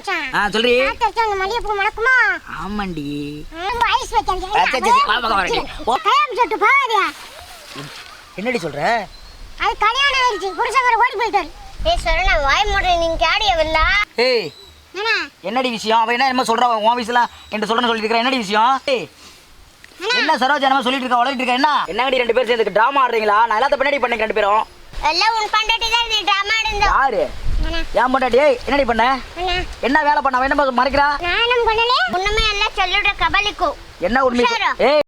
மச்சான் ஆ சொல்றி. காத்து அடிச்சா அந்த மணக்குமா? ஆமாண்டி. ரொம்ப ஐஸ் போகாதியா என்னடி சொல்ற? அது கல்யாணம் ஆயிடுச்சு. புருஷங்கர் ஓடி போயிட்டாரு. ஏய் சரணா வாய் மூடுற நீங்க கேடியவில்ல ஏய். என்ன என்னடி விஷயம்? அவ என்ன என்ன சொல்றா உன் வயசுல என்கிட்ட சொல்றேன்னு சொல்லிட்டு இருக்கா என்னடி விஷயம்? ஏய். என்ன சரோஜா என்னமோ சொல்லிட்டு இருக்கா உலகிட்டு இருக்கா என்ன? என்னங்கடி ரெண்டு பேரும் சேர்ந்து டிராமா ஆடுறீங்களா? நான் எல்லாத்த பின்னாடி பண்ணேன் ரெண்டு பேரும். எல்லாம் உன் பண்டாட்டி தான் நீ டிராமா ஆடுந்தோ யாரு? என்ன ஏன் பொண்டாட்டி என்னடி பண்ண? என்ன வேலை பண்ண? என்ன மறைக்கிறா? என்ன பண்ணலே. ஒண்ணுமே எல்லாம் சொல்லுற கபலிக்கு. என்ன உண்மை. ஏய்.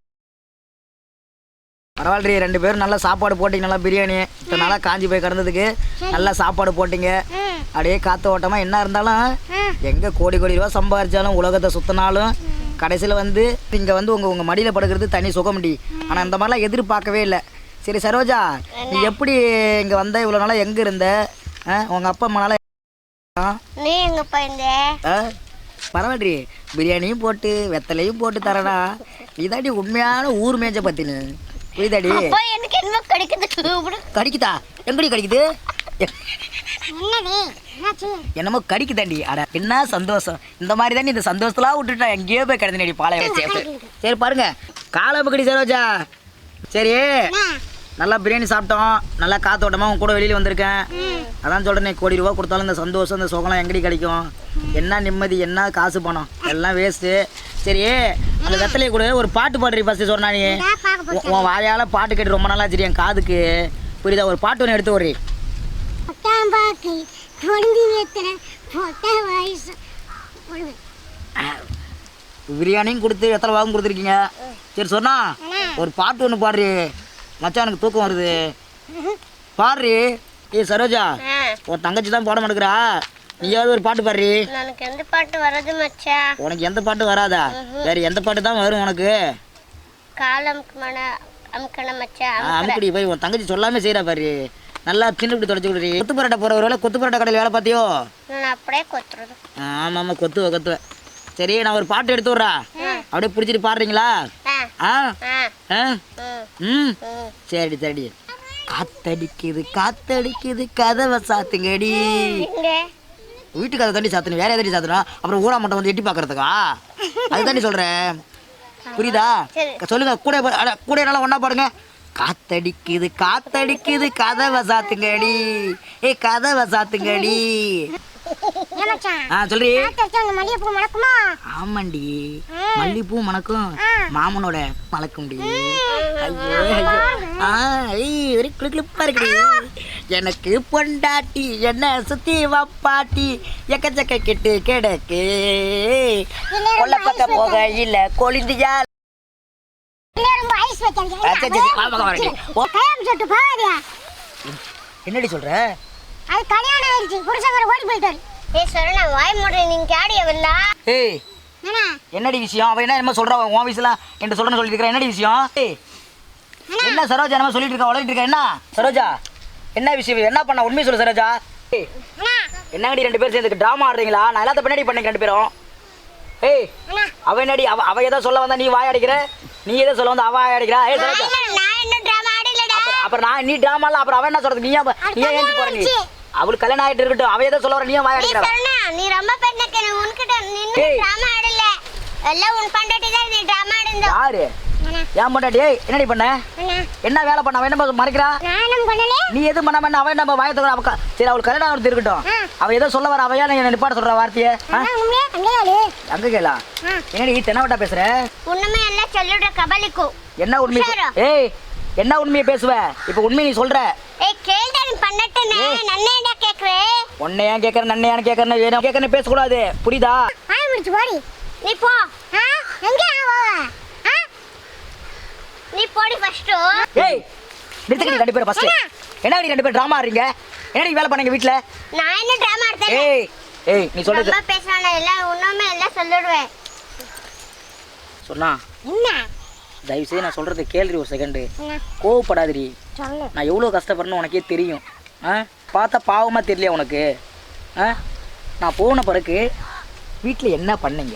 பரவாயில்லையே ரெண்டு பேரும் நல்லா சாப்பாடு போட்டீங்க நல்லா பிரியாணி. இத்தனை நாளாக காஞ்சி போய் கிடந்ததுக்கு நல்லா சாப்பாடு போட்டீங்க. அப்படியே காத்து ஓட்டமா என்ன இருந்தாலும் எங்க கோடி கோடி ரூபா சம்பாதிச்சாலும் உலகத்தை சுத்தினாலும் கடைசியில் வந்து இங்க வந்து உங்க உங்க மடியில படுக்கிறது தனி சுகமுடி ஆனா இந்த மாதிரிலாம் எதிர்பார்க்கவே இல்லை. சரி சரோஜா நீ எப்படி இங்க வந்த? இவ்வளோ நாளா எங்க இருந்த? உங்க அப்பா அம்மானால நீ எங்க போயிருந்த பரவாயில்லையே பிரியாணியும் போட்டு வெத்தலையும் போட்டு தரடா இதாடி உண்மையான ஊர் மேஞ்ச பத்தினு. புரியுதாடி? அப்போ எனக்கு என்ன கிடைக்குது. எங்கடி கடிக்குது? என்னமோ கடிக்குதாண்டி அட என்ன சந்தோஷம். இந்த மாதிரி தாண்டி இந்த சந்தோஷத்தெல்லாம் விட்டுட்டா எங்கேயோ போய் கிடந்தேடி பாளைய வச்சு சரி பாருங்க. காலம்பக்கடி சரோஜா. சரி. நல்லா பிரியாணி சாப்பிட்டோம். நல்லா காத்தோட்டமா உன் கூட வெளியில வந்திருக்கேன். அதான் சொல்றேன் கோடி ரூபா கொடுத்தாலும் இந்த சந்தோஷம் இந்த சுகம்லாம் எங்கடி கிடைக்கும்? என்ன நிம்மதி என்ன காசு பணம்? எல்லாம் வேஸ்ட்டு சரி அந்த வெத்தலையை கூட. ஒரு பாட்டு பாடுறீ ஃபஸ்ட்டு சொன்னா நீ. உன் வாயால பாட்டு கேட்டு ரொம்ப நாளா சரி என் காதுக்கு. புரியுதா? ஒரு பாட்டு ஒன்று எடுத்து போடுவேன் பிரியாணியும் கொடுத்து எத்தனை வாங்க கொடுத்துருக்கீங்க. சரி சொன்னா. ஒரு பாட்டு ஒன்று பாடுறி. மச்சான் எனக்கு தூக்கம் வருது. பாடுறி. ஏய் சரோஜா உன் தங்கச்சி தான் பாட மாட்டேங்கிறா. நீயாவது ஒரு பாட்டு பாடுறி. எனக்கு எந்த பாட்டு வர்றது மச்சா. உனக்கு எந்த பாட்டு வராதா? வேற எந்த பாட்டு தான் வரும் உனக்கு? காலம்க்கு மன அமுக்கண மச்சா அமுக்குடி போய் உன் தங்கச்சி சொல்லாம செய்யறா பாரு. நல்லா பின்னு இப்படி தொடச்சு விடுறி. கொத்து பரோட்டா போற ஒரு வேளை கொத்து பரோட்டா கடையில் வேலை பார்த்தியோ? அப்படியே கொத்துறது. ஆமாம் ஆமாம் கொத்துவ கொத்துவ. சரி நான் ஒரு பாட்டு எடுத்து விட்றா. அப்படியே பிடிச்சிட்டு பாடுறீங்களா? ஆ. ஆ? ம். ம் சரி சரி காத்தடிக்குது காத்தடிக்குது கதவை சாத்துங்கடி. வீட்டு கதை தாண்டி சாத்தணும் வேற எதாடி சாத்தணும் அப்புறம் ஊரா மட்டும் வந்து எட்டி பார்க்கறதுக்கா? அது தாண்டி சொல்கிறேன் புரியுதா. சொல்லுங்க கூட கூட என்னால ஒன்றா பாடுங்க. காத்தடிக்குது காத்தடிக்குது கதவை சாத்துங்கடி. ஏ கதவை சாத்துங்கடி. அந்த மல்லிகைப்பூ மணக்குமா? ஆமாண்டி. ம். மல்லிப்பூ மணக்கும். மாமனோட ஒரு கிளு கிளிப்பா இருக்குடி. எனக்கு பொண்டாட்டி என்ன சுத்தி வப்பாட்டி எக்கச்சக்க கெட்டு கிடக்கு. கொல்ல பக்கம் போக இல்ல போகாதியா. என்னடி சொல்ற? அது கல்யாணம் ஆயிடுச்சு புருஷங்கர் ஓடி போயிட்டாரு. ஏய் சரணா வாய் மூடுற நீங்க கேடியவில்ல ஏய் என்ன என்னடி விஷயம்? அவ என்ன என்ன சொல்றா உன் வயசுல என்கிட்ட சொல்றேன்னு சொல்லிட்டு இருக்கா என்னடி விஷயம்? ஏய் என்ன சரோஜா என்னமோ சொல்லிட்டு இருக்கா உலகிட்டு இருக்கா என்ன? சரோஜா என்ன விஷயம் என்ன பண்ண உண்மை சொல்லு சரோஜா. ஏய் என்ன என்னங்கடி ரெண்டு பேரும் சேர்ந்து டிராமா ஆடுறீங்களா? நான் எல்லாத்த பின்னாடி பண்ணீங்க ரெண்டு பேரும். ஏய் என்ன அவ என்னடி அவ அவ ஏதோ சொல்ல வந்தா நீ வாய் அடிக்கிற? நீ ஏதோ சொல்ல வந்தா அவ வாய் அடிக்கிறா? ஏய் சரோஜா நான் இன்னும் டிராமா ஆடலடா அப்புறம் நான் நீ டிராமால அப்புறம் அவன் என்ன சொல்றது? நீ ஏன் நீ ஏஞ்சி போற நீ. அவளுக்கு கல்யாணம் ஆயிட்டு இருக்கட்டும். அவ ஏதோ சொல்ல வர நீ வாய் அடிக்கிற. நீ ரொம்ப பெண்ணக்கு உன்கிட்ட நின்னு. டிராமா ஆடல. எல்லாம் உன் பண்டாட்டி தான் நீ டிராமா ஆடுந்தோ. யாரு? என்ன ஏன் ஏய் என்னடி பண்ண? என்ன என்ன வேலை பண்ண? அவன் என்ன மறைக்கிறா? என்ன நீ எது பண்ணாம என்ன அவன் நம்ம வாயத்தை அவ சரி அவளுக்கு கல்யாணம் ஆகிறது இருக்கட்டும். அவ ஏதோ சொல்ல வர? அவையா நீ நிப்பாட்ட சொல்ற வார்த்தையை? அங்க கேளா. என்னடி தென்னவட்டா பேசுற? உண்மை எல்லாம் சொல்லுற கபலிக்கு. என்ன உண்மை. ஏய் என்ன உண்மையை பேசுவ? இப்ப உண்மை நீ சொல்ற. ஏய் கேள்டா நீ பண்ணட்டனே. நன்னேடா கேக்குறே? உன்னை ஏன் கேட்கற நன்னையான்னு கேட்கறேன் வேணும் கேட்கறேன் பேசக்கூடாது. புரியுதா? ஆய் முடிச்சு போடி நீ போ. ஆ? எங்க? ஆவா ஆ? நீ போடி ஃபர்ஸ்ட் ஏய் ரெண்டு பேரும் ஃபர்ஸ்ட் என்னடி ரெண்டு பேரும் டிராமா ஆடுறீங்க? என்னடி வேலை பண்ணீங்க வீட்ல? நான் என்ன டிராமா ஆடுறேன்? ஏய் ஏய் நீ சொல்றது ரொம்ப பேசுறானே எல்லாம் உண்மை எல்லாம் சொல்லிடுவேன். சொன்னா. என்ன? தயவு செய்து நான் சொல்றது கேள்வி ஒரு செகண்ட் கோவப்படாதடி. நான் எவ்வளோ கஷ்டப்படுறேன்னு உனக்கே தெரியும். ஆ? பார்த்தா பாவமாக தெரியலையா உனக்கு? ஆ? நான் போன பிறகு வீட்டில் என்ன பண்ணீங்க?